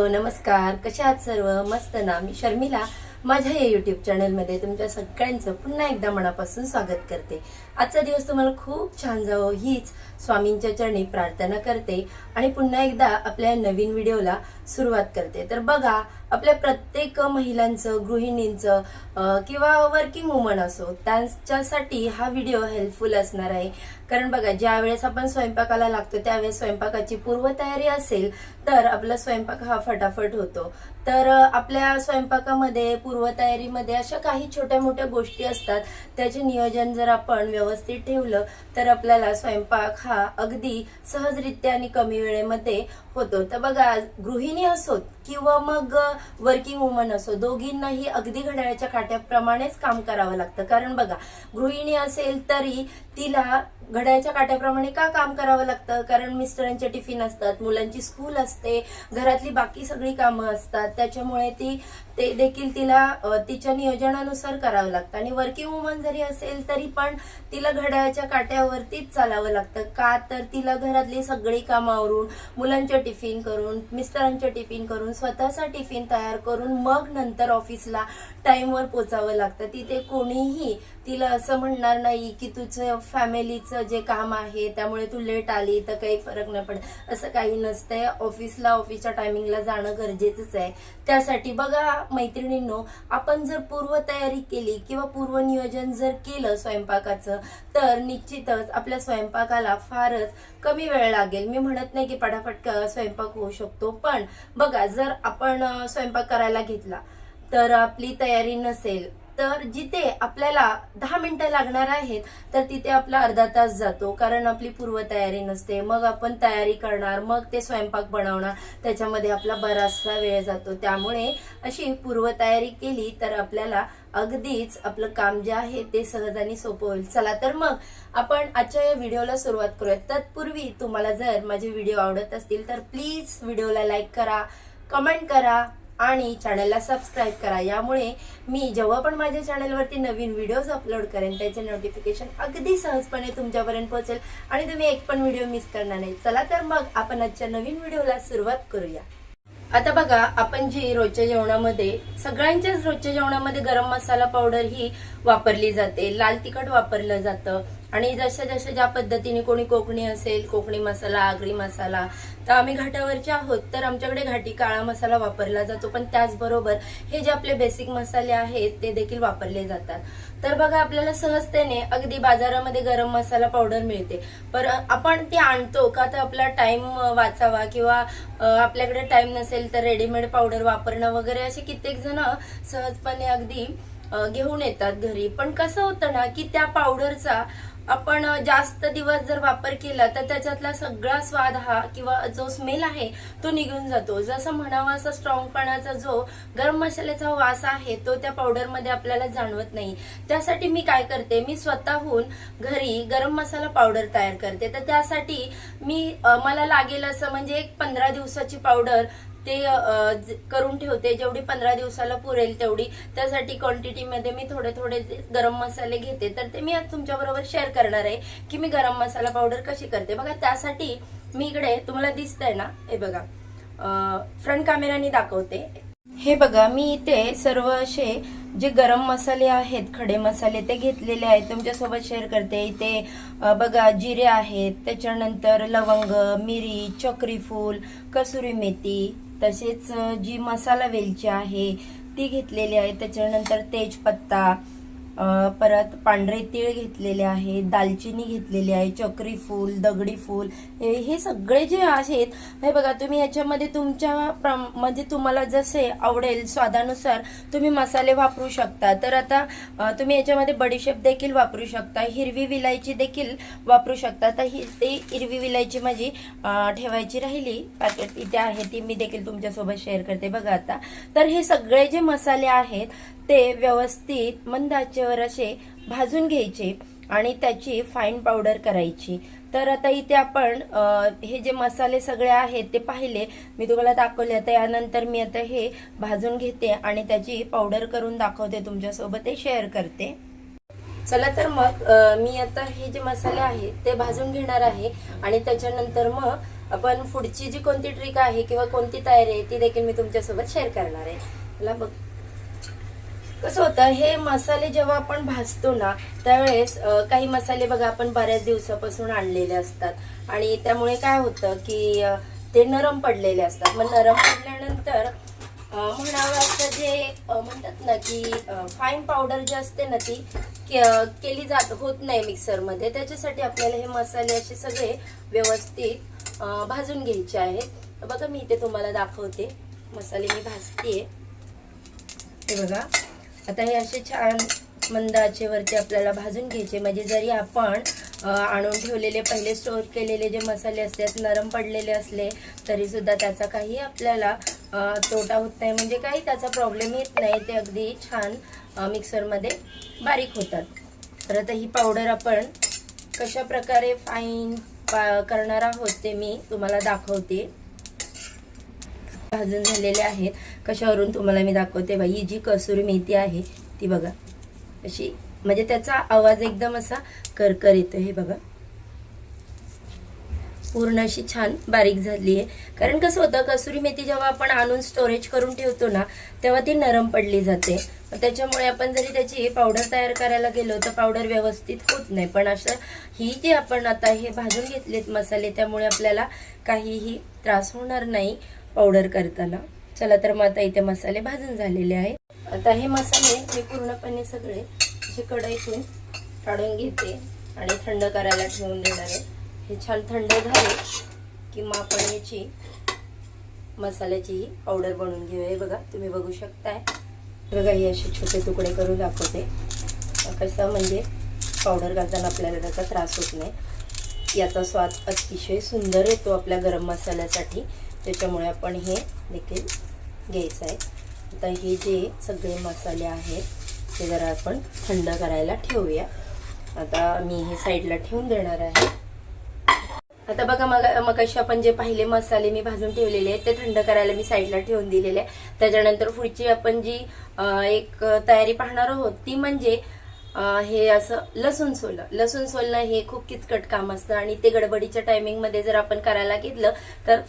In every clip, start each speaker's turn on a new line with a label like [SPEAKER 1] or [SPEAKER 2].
[SPEAKER 1] Hello नमस्कार. कशा आहात सर्व? मस्त ना? मी शर्मिला. माझ्या या युट्यूब चॅनलमध्ये तुमच्या सगळ्यांचं पुन्हा एकदा मनापासून स्वागत करते. आजचा दिवस तुम्हाला खूप छान जावं. हीच स्वामींच्या चरणी प्रार्थना करते आणि पुन्हा एकदा आपल्या नवीन व्हिडिओला सुरुवात करते. तर बघा आपल्या प्रत्येक महिलांचं गृहिणींचं किंवा वर्किंग वुमन असो त्यांच्यासाठी हा व्हिडिओ हेल्पफुल असणार आहे. कारण बघा ज्या वेळेस आपण स्वयंपाकाला लागतो त्यावेळेस स्वयंपाकाची पूर्वतयारी असेल तर आपला स्वयंपाक हा फटाफट होतो. तर आपल्या स्वयंपाकामध्ये पूर्वतयारीमध्ये अशा काही छोट्या मोठ्या गोष्टी असतात त्याचे नियोजन जर आपण व्यवस्थित ठेवलं तर आपल्याला स्वयंपाक हा अगदी सहजरित्या आणि कमी वेळेमध्ये होतो. तर बघा गृहिणी असोत किंवा मग वर्किंग वुमन असो दोघींनाही अगदी घड्याळाच्या काट्याप्रमाणेच काम करावं लागतं. कारण बघा गृहिणी असेल तरी तिला घड्याळच्या काट्याप्रमाणे का काम करावं लागतं? कारण मिस्टरांचे टिफिन असतात मुलांची स्कूल असते घरातली बाकी सगळी कामं असतात. त्याच्यामुळे ती ते देखील तिला तिच्या नियोजनानुसार करावं लागतं. आणि वर्किंग वुमन जरी असेल तरी पण तिला घड्याळच्या काट्यावरतीच चालावं लागतं. का तर तिला घरातली सगळी कामं आवरून मुलांचे टिफिन करून मिस्टरांचे टिफिन करून स्वतःचा टिफिन तयार करून मग नंतर ऑफिसला टाइमवर पोचावं लागतं. तिथे कोणीही तिला असं म्हणणार नाही की तुझं फॅमिलीचं जे काम आहे त्यामुळे तू लेट आली तर काही फरक नाही पडत. असं काही नसतंय. ऑफिसला ऑफिसच्या टायमिंगला जाणं गरजेचंच आहे. त्यासाठी बघा मैत्रिणींनो आपण जर पूर्वतयारी केली किंवा पूर्वनियोजन जर केलं स्वयंपाकाचं तर निश्चितच आपल्या स्वयंपाकाला फारच कमी वेळ लागेल. मी म्हणत नाही की पटापट क- स्वयंपाक होऊ शकतो पण बघा जर आपण स्वयंपाक करायला घेतला तर आपली तयारी नसेल तर जिथे आपल्याला दहा मिनिटं लागणार आहेत तर तिथे आपला अर्धा तास जातो. कारण आपली पूर्वतयारी नसते. मग आपण तयारी करणार मग ते स्वयंपाक बनवणार. त्याच्यामध्ये आपला बराचसा वेळ जातो. त्यामुळे अशी पूर्वतयारी केली तर आपल्याला अगदीच आपलं काम जे आहे ते सहज आणि सोपं होईल. चला तर मग आपण आजच्या या व्हिडिओला सुरुवात करूयात. तत्पूर्वी तुम्हाला जर माझे व्हिडिओ आवडत असतील तर प्लीज व्हिडिओला लाईक करा कमेंट करा. आणि चॅनलला सबस्क्राईब करा. यामुळे मी जेव्हा पण माझ्या चॅनलवरती नवीन व्हिडिओज अपलोड करेन त्याचे नोटिफिकेशन अगदी सहजपणे तुमच्यापर्यंत पोहोचेल आणि तुम्ही एक पण व्हिडिओ मिस करणार नाही. चला तर मग आपण आजच्या नवीन व्हिडिओला सुरुवात करूया. आता बघा आपण जी रोजच्या जेवणामध्ये सगळ्यांच्याच रोजच्या जेवणामध्ये गरम मसाला पावडर ही वापरली जाते. लाल तिखट वापरलं जातं. आणि जशा जशा ज्या पद्धतीने कोणी कोकणी असेल कोकणी मसाला आगरी मसाला तर आम्ही घाटावरचे आहोत. तर आमच्याकडे घाटी काळा मसाला वापरला जातो. पण त्याचबरोबर हे जे आपले बेसिक मसाले आहेत ते देखील वापरले जातात. तर बघा आपल्याला सहजतेने अगदी बाजारामध्ये गरम मसाला पावडर मिळते. पर आपण ती आणतो का तर आपला टाइम वाचावा किंवा आपल्याकडे टाइम नसेल तर रेडीमेड पावडर वापरणं वगैरे असे कित्येक जण सहजपणे अगदी घेऊन येतात घरी. पण कसं होतं ना की त्या पावडरचा आपण जास्त दिवस जर वापर केला तर त्याच्यातला सगळा स्वाद हा किंवा जो स्मेल आहे तो निघून जातो. जसं म्हणावा असं स्ट्रॉंगपणाचा जो गरम मसाल्याचा वास आहे तो त्या पावडरमध्ये आपल्याला जाणवत नाही. त्यासाठी मी काय करते मी स्वतःहून घरी गरम मसाला पावडर तयार करते. तर त्यासाठी मी मला लागेल असं म्हणजे एक पंधरा दिवसाची पावडर ते करून ठेवते. जेवढी पंधरा दिवसाला पुरेल तेवढी. त्यासाठी क्वांटिटीमध्ये मी थोडे थोडे गरम मसाले घेते. तर ते मी आज तुमच्याबरोबर शेअर करणार आहे की मी गरम मसाला पावडर कशी करते. बघा त्यासाठी मी इकडे तुम्हाला दिसतंय ना? हे बघा. फ्रंट कॅमेराने दाखवते. हे बघा मी इथे सर्व असे जे गरम मसाले आहेत खडे मसाले ते घेतलेले आहेत. तुमच्यासोबत शेअर करते. इथे बघा जिरे आहेत. त्याच्यानंतर लवंग मिरी चक्रीफूल कसुरी मेथी. तसेच जी मसाला वेलची आहे ती घेतलेली आहे. त्याच्यानंतर तेजपत्ता परत पांढरे तीळ घेतलेले आहे दालचिनी घेतलेली आहे चक्री फूल दगडी फूल हे सगळे जे आहेत हे बघा तुम्ही याच्यामध्ये तुमच्या म्हणजे तुम्हाला जसे आवडेल स्वादानुसार तुम्ही मसाले वापरू शकता. तर आता तुम्ही याच्यामध्ये बडीशेप देखील वापरू शकता हिरवी विलायची देखील वापरू शकता. तर ही ते हिरवी विलायची माझी ठेवायची राहिली पॅकेट इथे आहे ती मी देखील तुमच्यासोबत शेअर करते. बघा आता तर हे सगळे जे मसाले आहेत ते व्यवस्थित मंद आचेवर असे भाजून घ्यायचे आणि त्याची फाईन पावडर करायची. तर आता इथे आपण हे जे मसाले सगळे आहेत ते पाहिले. मी तुम्हाला दाखवले. आता यानंतर मी आता हे भाजून घेते आणि त्याची पावडर करून दाखवते तुमच्यासोबत. ते शेअर करते. चला तर मग मी आता हे जे मसाले आहेत ते भाजून घेणार आहे आणि त्याच्यानंतर मग आपण पुढची जी कोणती ट्रिक आहे किंवा कोणती तयारी आहे ती देखील मी तुमच्यासोबत शेअर करणार आहे. मला बघ. कसं होतं हे मसाले जेव्हा आपण भाजतो ना त्यावेळेस काही मसाले बघा आपण बऱ्याच दिवसापासून आणलेले असतात. आणि त्यामुळे काय होतं की ते नरम पडलेले असतात. मग नरम पडल्यानंतर म्हणावं असं जे म्हणतात ना की फाईन पावडर जी असते ना ती के- केली जात होत नाही मिक्सरमध्ये त्याच्यासाठी आपल्याला हे मसाले असे सगळे व्यवस्थित भाजून घ्यायचे आहेत. बघा मी इथे तुम्हाला दाखवते. मसाले मी भाजते हे बघा. आता हे असे छान मंद आचेवरती आपल्याला भाजून घ्यायचे. म्हणजे जरी आपण आणून ठेवलेले पहिले स्टोर केलेले जे मसाले असतात नरम पडलेले असले तरीसुद्धा त्याचा काही आपल्याला तोटा होत नाही. म्हणजे काही त्याचा प्रॉब्लेम येत नाही. ते अगदी छान मिक्सरमध्ये बारीक होतात. तर आता ही पावडर आपण कशा प्रकारे फाईन पा करणार आहोत ते मी तुम्हाला दाखवते. भाजून झालेले आहेत. कशावरून तुम्हाला मी दाखवते बाई. ही जी कसुरी मेथी आहे ती बघा. अशी म्हणजे त्याचा आवाज एकदम असा करकर येतो हे बघा. पूर्ण अशी छान बारीक झाली आहे. कारण कसं होतं कसुरी मेथी जेव्हा आपण आणून स्टोरेज करून ठेवतो ना तेव्हा ती नरम पडली जाते. त्याच्यामुळे आपण जरी त्याची पावडर तयार करायला गेलो तर पावडर व्यवस्थित होत नाही. पण असं ही जी आपण आता हे भाजून घेतलेत मसाले त्यामुळे आपल्याला काहीही त्रास होणार नाही. पावडर करताना. चला तर मग आता इथे मसाले भाजून झालेले आहेत आता हे मसाले मी पूर्णपणे सगळे जे कढईतून काढून घेते आणि थंड करायला ठेवून देणार आहे. हे छान थंड झाले की मग आपण याची मसाल्याची ही पावडर बनवून घेऊया. हे बघा तुम्ही बघू शकताय. बघा हे असे छोटे तुकडे करून दाखवते. कसं म्हणजे पावडर घालताना आपल्याला त्याचा त्रास होत नाही. याचा स्वाद अतिशय सुंदर येतो आपल्या गरम मसाल्यासाठी. त्याच्यामुळे आपण हे देखील घ्यायचं आहे. आता हे जे सगळे मसाले आहेत ते जरा आपण थंड करायला ठेवूया. आता मी हे साईडला ठेवून देणार आहे. आता बघा मग मग आपण जे पहिले मसाले मी भाजून ठेवलेले आहेत ते थंड करायला मी साईडला ठेवून दिलेले आहे त्याच्यानंतर पुढची आपण जी एक तयारी पाहणार आहोत ती म्हणजे हे असं लसूण सोलं. लसूण सोलणं हे खूप किचकट काम असतं आणि ते गडबडीच्या टायमिंगमध्ये जर आपण करायला घेतलं तर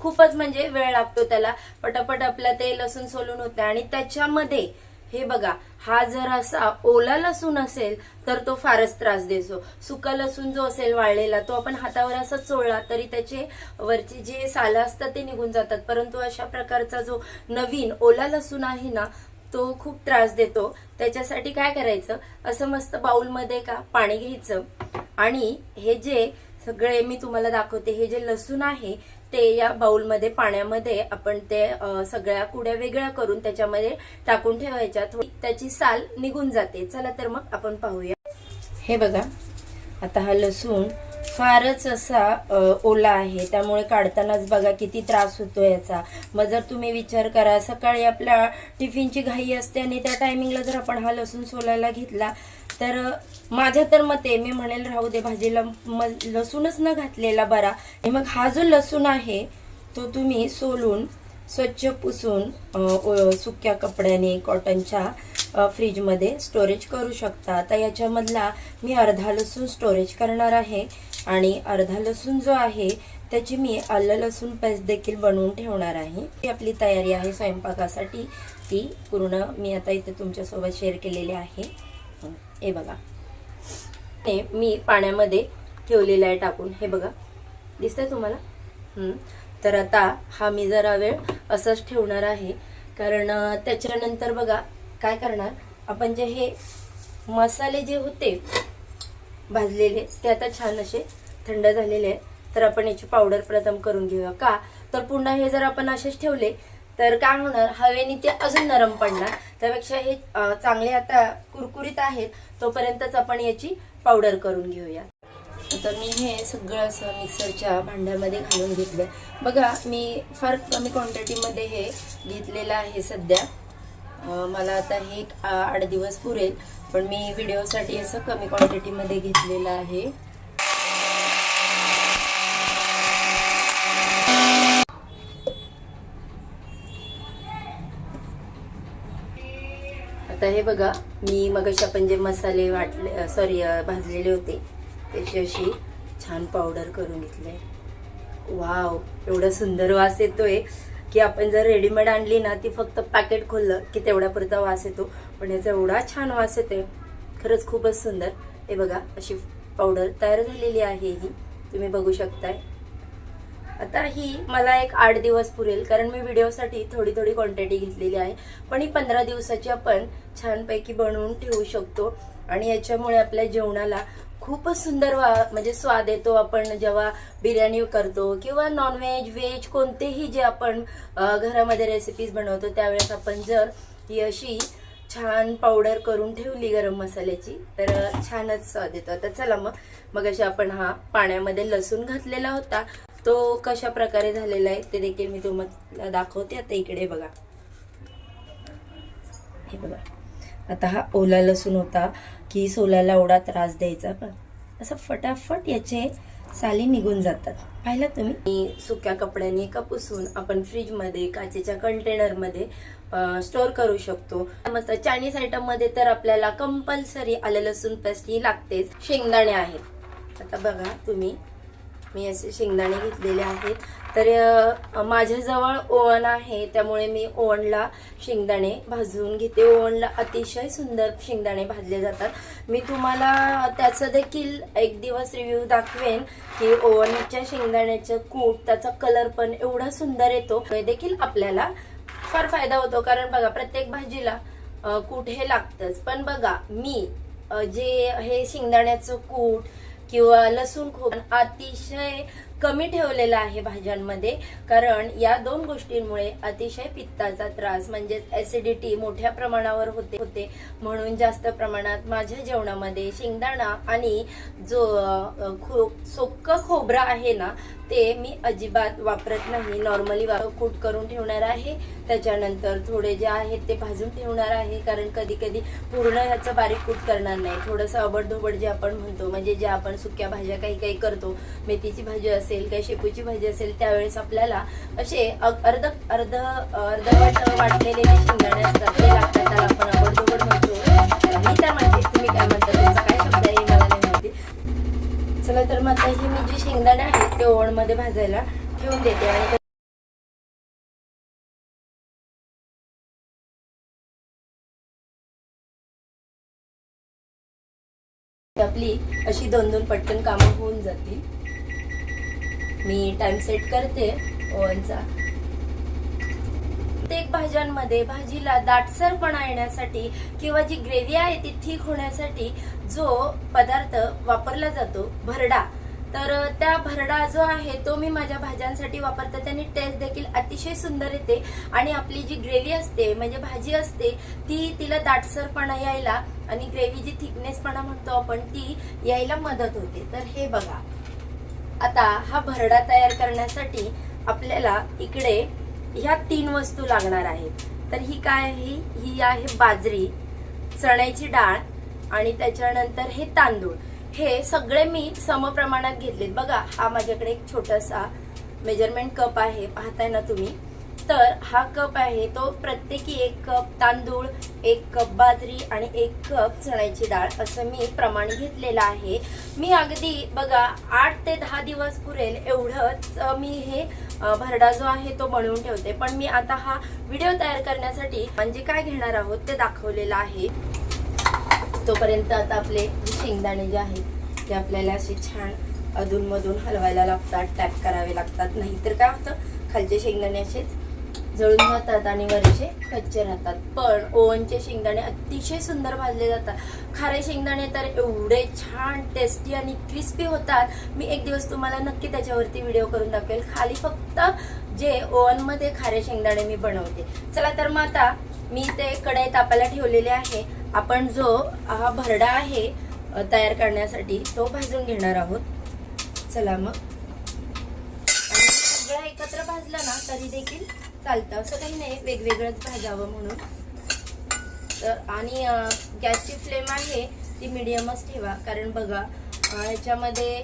[SPEAKER 1] खूपच म्हणजे वेळ लागतो त्याला. पटापट आपलं ते लसूण सोलून होतं आणि त्याच्यामध्ये हे बघा हा जर असा ओला लसूण असेल तर तो फारच त्रास देतो. सुका लसूण जो असेल वाळलेला तो आपण हातावर असा चोळला तरी त्याचे वरचे जे सालं असतात ते निघून जातात. परंतु अशा प्रकारचा जो नवीन ओला लसूण आहे ना तो खूप त्रास देतो. त्याच्यासाठी काय करायचं? असं मस्त बाउलमध्ये का पाणी घ्यायचं आणि हे जे सगळे मी तुम्हाला दाखवते हे जे लसूण आहे ते या बाउलमध्ये पाण्यामध्ये आपण ते सगळ्या कुड्या वेगळ्या करून त्याच्यामध्ये टाकून ठेवायच्या. थोडी त्याची साल निघून जाते. चला तर मग आपण पाहूया. हे बघा. आता हा लसूण फारच असा ओला आहे. त्यामुळे काढतानाच बघा किती त्रास होतो याचा. मग जर तुम्ही विचार करा सकाळी आपल्या टिफिनची घाई असते आणि त्या टायमिंगला जर आपण हा लसूण सोलायला घेतला तर माझ्या तर मते मी म्हणेल राहू दे भाजीला म लसूणच न घातलेला बरा. आणि मग हा जो लसूण आहे तो तुम्ही सोलून स्वच्छ पुसून सुक्या कपड्याने कॉटनच्या फ्रीजमध्ये स्टोरेज करू शकता. आता याच्यामधला मी अर्धा लसूण स्टोरेज करणार आहे. आणि अर्धा लसूण जो आहे त्याची मी आलं लसूण पेस्ट देखील बनवून ठेवणार आहे. ही आपली तयारी आहे स्वयंपाकासाठी. ती पूर्ण मी आता इथे तुमच्यासोबत शेअर केलेली आहे. हे बघा. हे मी पाण्यामध्ये ठेवलेलं आहे टाकून. हे बघा. दिसतंय तुम्हाला? तर आता हा मी जरा वेळ असंच ठेवणार आहे. कारण त्याच्यानंतर बघा काय करणार? आपण जे हे मसाले जे होते भाजलेले. ते आता छान असे थंड झालेले आहेत. तर आपण याची पावडर प्रथम करून घेऊया. का? तर पुन्हा हे जर आपण असेच ठेवले तर काय होणार? हवेने ते अजून नरम पडणार. त्यापेक्षा हे चांगले आता कुरकुरीत आहेत. तोपर्यंतच आपण याची पावडर करून घेऊया. आता मी हे सगळं असं मिक्सरच्या भांड्यामध्ये घालून घेतलं बघा मी फार कमी क्वांटिटीमध्ये हे घेतलेलं आहे सध्या. मला आता हे एक आठ दिवस पुरेल पण मी व्हिडिओसाठी असं कमी क्वांटिटीमध्ये घेतलेलं आहे. आता हे बघा मी मगाशी आपण जे मसाले वाटले सॉरी भाजलेले होते त्याची अशी छान पावडर करून घेतले वाव एवढं सुंदर वास येतोय. की आपण जर रेडीमेड आणली ना ती फक्त पॅकेट खोललं की तेवढ्यापुरता वास येतो. पण याचा एवढा छान वास येते खरंच खूपच सुंदर. हे बघा अशी पावडर तयार झालेली आहे ही. तुम्ही बघू शकताय. आता ही मला एक आठ दिवस पुरेल कारण मी व्हिडिओसाठी थोडी थोडी क्वांटिटी घेतलेली आहे. पण ही पंधरा दिवसाची आपण छानपैकी बनवून ठेवू शकतो. आणि याच्यामुळे आपल्या जेवणाला खूपच सुंदर वा म्हणजे स्वाद येतो आपण जेव्हा बिर्याणी करतो किंवा नॉनव्हेज व्हेज कोणतेही जे आपण घरामध्ये रेसिपीज बनवतो त्यावेळेस आपण जर ही अशी छान पावडर करून ठेवली गरम मसाल्याची तर छानच स्वाद येतो. आता चला मग. मग अशी आपण हा पाण्यामध्ये लसूण घातलेला होता. तो कशा प्रकारे झालेला आहे ते देखील मी तुम्हाला दाखवते. आता इकडे बघा. हे बघा. आता हा ओला लसूण होता की सोल्याला एवढा त्रास द्यायचा पण असं फटाफट याचे साली निघून जातात. पाहिलं तुम्ही? मी सुक्या कपड्याने एका पुसून आपण फ्रीजमध्ये काचेच्या कंटेनरमध्ये स्टोअर करू शकतो. मस्त चायनीज आयटममध्ये तर आपल्याला कंपल्सरी आलं लसूण पेस्ट ही लागतेच. शेंगदाणे आहेत. आता बघा तुम्ही. मी असे शेंगदाणे घेतलेले आहेत. तर माझ्याजवळ ओवण आहे त्यामुळे मी ओवनला शेंगदाणे भाजून घेते. ओवनला अतिशय सुंदर शेंगदाणे भाजले जातात. मी तुम्हाला त्याचं देखील एक दिवस रिव्ह्यू दाखवेन की ओव्हनच्या शेंगदाण्याचं कूट त्याचा कलर पण एवढा सुंदर येतो. हे देखील आपल्याला फार फायदा होतो. कारण बघा प्रत्येक भाजीला कूट हे लागतंच. पण बघा मी जे हे शेंगदाण्याचं कूट किंवा लसूण खोब अतिशय कमी ठेवलेला आहे भाज्यांमध्ये. कारण या दोन गोष्टींमुळे अतिशय पित्ताचा त्रास म्हणजेच ऍसिडिटी मोठ्या प्रमाणावर होते होते. म्हणून जास्त प्रमाणात माझ्या जेवणामध्ये शेंगदाणा आणि जो खो सोक्क खोबरा आहे ना ते मी अजिबात वापरत नाही. नॉर्मली कूट करून ठेवणार आहे. त्याच्यानंतर थोडे जे आहेत ते भाजून ठेवणार आहे. कारण कधी कधी पूर्ण ह्याचं बारीक कूट करणार नाही. थोडंसं अबडधोबड जे आपण म्हणतो म्हणजे जे आपण सुक्या भाज्या काही काही करतो मेथीची भाजी असेल असेल काही शेपूची भाजी असेल त्यावेळेस आपल्याला असे अर्ध अर्ध अर्धवट वाटलेले जे शिंगाणे असतात ते लागतात. त्याला आपण अबडधोबड म्हणतो. मी त्या म्हणते? तुम्ही काय म्हणता? तुमचा काय शब्द आहे? मला नाही माहिती. चला तर मग आता हे मी जे शेंगदाणे आहेत ते ओव्हन भाजायला ठेवून देते आणि आपली अशी दोन दोन पटकन कामं होऊन जातील. मी टाइम सेट करते. ओव्हनचा प्रत्येक भाज्यांमध्ये भाजीला दाटसरपणा येण्यासाठी किंवा जी ग्रेव्ही आहे ती ठीक होण्यासाठी जो पदार्थ वापरला जातो भरडा तर त्या भरडा जो आहे तो मी माझ्या भाज्यांसाठी वापरते. त्याने टेस्ट देखील अतिशय सुंदर येते आणि आपली जी ग्रेव्ही असते म्हणजे भाजी असते ती तिला दाटसरपणा यायला आणि ग्रेव्ही जी थिकनेसपणा म्हणतो आपण ती यायला मदत होते. तर हे बघा. आता हा भरडा तयार करण्यासाठी आपल्याला इकडे ह्या तीन वस्तू लागणार आहेत. तर ही काय आहे? ही आहे बाजरी चण्याची डाळ आणि त्याच्यानंतर हे तांदूळ. हे सगळे मी समप्रमाणात घेतलेत. बघा हा माझ्याकडे एक छोटासा मेजरमेंट कप आहे. पाहताय ना तुम्ही? तर हा कप आहे तो प्रत्येकी एक कप तांदूळ एक कप बाजरी आणि एक कप चण्याची डाळ असं मी प्रमाण घेतलेलं आहे. मी अगदी बघा आठ ते दहा दिवस पुरेल एवढंच मी हे भरडा जो आहे तो बनवून ठेवते. पण मी आता हा व्हिडिओ तयार करण्यासाठी म्हणजे काय घेणार आहोत ते दाखवलेलं आहे. तोपर्यंत आता आपले शेंगदाणे जे आहेत ते आपल्याला असे छान अधूनमधून हलवायला लागतात टॅप करावे लागतात. नाहीतर काय होतं खालचे शेंगदाणे असेच जळून जातात आणि वरचे कच्चे राहतात. पण ओवनचे शेंगदाणे अतिशय सुंदर भाजले जातात. खारे शेंगदाणे तर एवढे छान टेस्टी आणि क्रिस्पी होतात. मी एक दिवस तुम्हाला नक्की त्याच्यावरती व्हिडिओ करून दाखवेल. खाली फक्त जे ओवनमध्ये खारे शेंगदाणे मी बनवते. चला तर मग आता मी ते कढई तापायला ठेवलेले आहे. आपण जो हा भरडा आहे तयार करण्यासाठी तो भाजून घेणार आहोत. चला मग. सगळं एकत्र भाजलं ना तरी देखील चालतं. असं काही नाही वेगवेगळंच भाजावं म्हणून. तर आणि गॅसची फ्लेम आहे ती मिडियमच ठेवा. कारण बघा ह्याच्यामध्ये याच्यामध्ये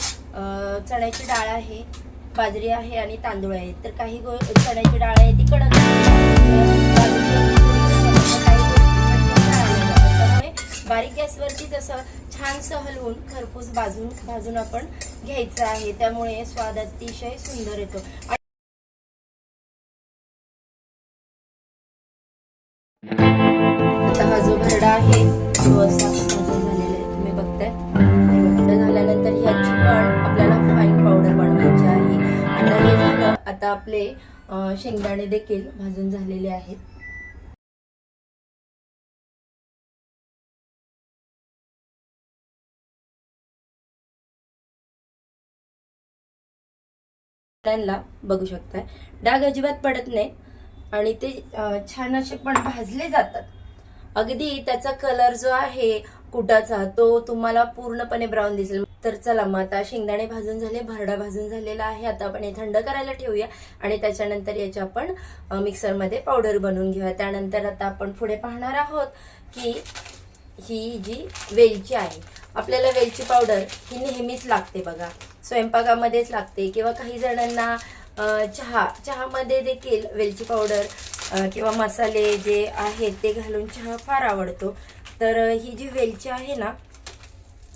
[SPEAKER 1] चण्याची डाळ आहे बाजरी आहे आणि तांदूळ आहे. तर काही गो चण्याची डाळ आहे ती कडक त्यामुळे बारीक गॅसवरती जसं छान सहल होऊन खरपूस भाजून भाजून आपण घ्यायचं आहे. त्यामुळे स्वाद अतिशय सुंदर येतो. हा आहे. तो असा झालेला आहे. तुम्ही बघताय. हे झाल्यानंतर ह्याची पण आपल्याला फाईन पावडर बनवायची आहे. आता हे झालं आता आपले शेंगदाणे देखील भाजून झालेले आहेत. त्यांना बघू शकताय. डाग अजिबात पडत नाही आणि ते छान असे पण भाजले जातात. अगदी त्याचा कलर जो आहे कुटाचा तो तुम्हाला पूर्णपणे ब्राऊन दिसेल. तर चला मग आता शेंगदाणे भाजून झाले भरडा भाजून झालेला आहे. आता आपण हे थंड करायला ठेवूया आणि त्याच्यानंतर याची आपण मिक्सरमध्ये पावडर बनवून घेऊया. त्यानंतर आता आपण पुढे पाहणार आहोत की ही जी वेलची आहे आपल्याला वेलची पावडर ही नेहमीच लागते बघा. स्वयंपाकामध्येच लागते किंवा काही जणांना चहा चहामध्ये देखील वेलची पावडर किंवा मसाले जे आहेत ते घालून चहा फार आवडतो. तर ही जी वेलची आहे ना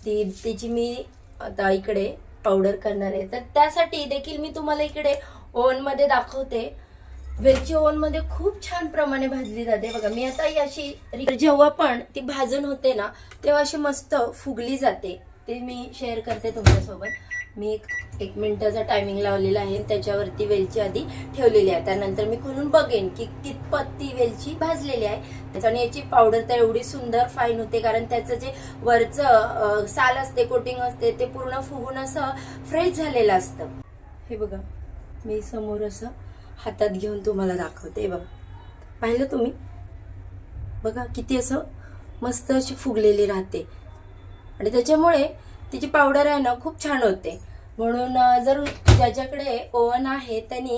[SPEAKER 1] ती तिची मी आता इकडे पावडर करणार आहे. तर त्यासाठी देखील मी तुम्हाला इकडे ओव्हनमध्ये दाखवते. वेलची ओव्हनमध्ये खूप छान प्रमाणे भाजली जाते. बघा मी आता ही अशी जेव्हा पण ती भाजून होते ना तेव्हा अशी मस्त फुगली जाते. ते मी शेअर करते तुमच्यासोबत मी एक एक मिनिटाचा टायमिंग लावलेला आहे. त्याच्यावरती वेलची आधी ठेवलेली आहे. त्यानंतर मी खोलून बघेन की कितपत ती वेलची भाजलेली आहे. त्याच्याने याची पावडर तर एवढी सुंदर फाईन होते कारण त्याचं जे वरचं साल असते कोटिंग असते ते पूर्ण फुगून असं फ्रेश झालेलं असतं. हे बघा मी समोर असं हातात घेऊन तुम्हाला दाखवते. बघा. पाहिलं तुम्ही? बघा किती असं मस्त अशी फुगलेली राहते. आणि त्याच्यामुळे तिची पावडर आहे ना खूप छान होते. म्हणून जर ज्याच्याकडे ओवन आहे त्यांनी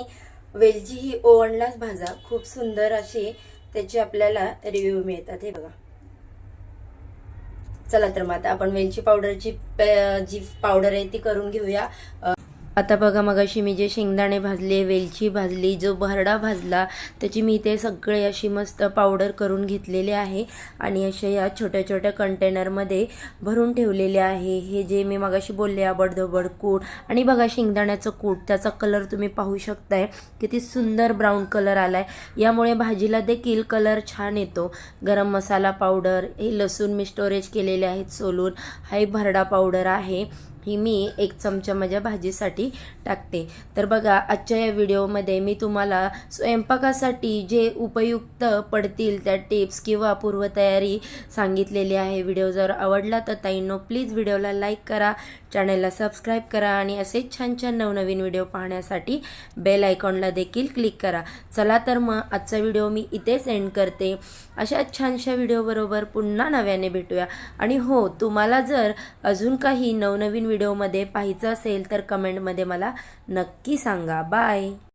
[SPEAKER 1] वेलची ही ओवनलाच भाजा. खूप सुंदर अशी त्याची आपल्याला रिव्ह्यू मिळतात. हे बघा. चला तर मग आता आपण वेलची पावडरची जी पावडर आहे ती करून घेऊया. आता बघा मगाशी मी जे शेंगदाणे भाजले वेलची भाजली जो भरडा भाजला त्याची मी ते सगळे अशी मस्त पावडर करून घेतलेले आहे आणि अशा या छोट्या छोट्या कंटेनरमध्ये भरून ठेवलेले आहे. हे जे मी मगाशी बोलले आबडधबड कूट आणि बघा शेंगदाण्याचं कूट त्याचा कलर तुम्ही पाहू शकताय. किती सुंदर ब्राऊन कलर आलाय. यामुळे भाजीला देखील कलर छान येतो. गरम मसाला पावडर हे लसूण मी स्टोरेज केलेले आहेत सोलून. हा एक भरडा पावडर आहे. ही मी एक चमचा माझ्या भाजीसाठी टाकते. तर बघा आजच्या या व्हिडिओमध्ये मी तुम्हाला स्वयंपाकासाठी जे उपयुक्त पडतील त्या टिप्स किंवा पूर्वतयारी सांगितलेली आहे व्हिडिओ जर आवडला तर ताईंनो प्लीज व्हिडिओला लाईक करा. चॅनलला सबस्क्राईब करा आणि असेच छान छान नवनवीन व्हिडिओ पाहण्यासाठी बेल आयकॉनला देखील क्लिक करा. चला तर मग आजचा व्हिडिओ मी इथेच एंड करते. अशा छानशा व्हिडिओबरोबर पुन्हा नव्याने भेटूया. आणि हो तुम्हाला जर अजून काही नवनवीन व्हिडिओमध्ये पाहायचं असेल तर कमेंटमध्ये मला नक्की सांगा. बाय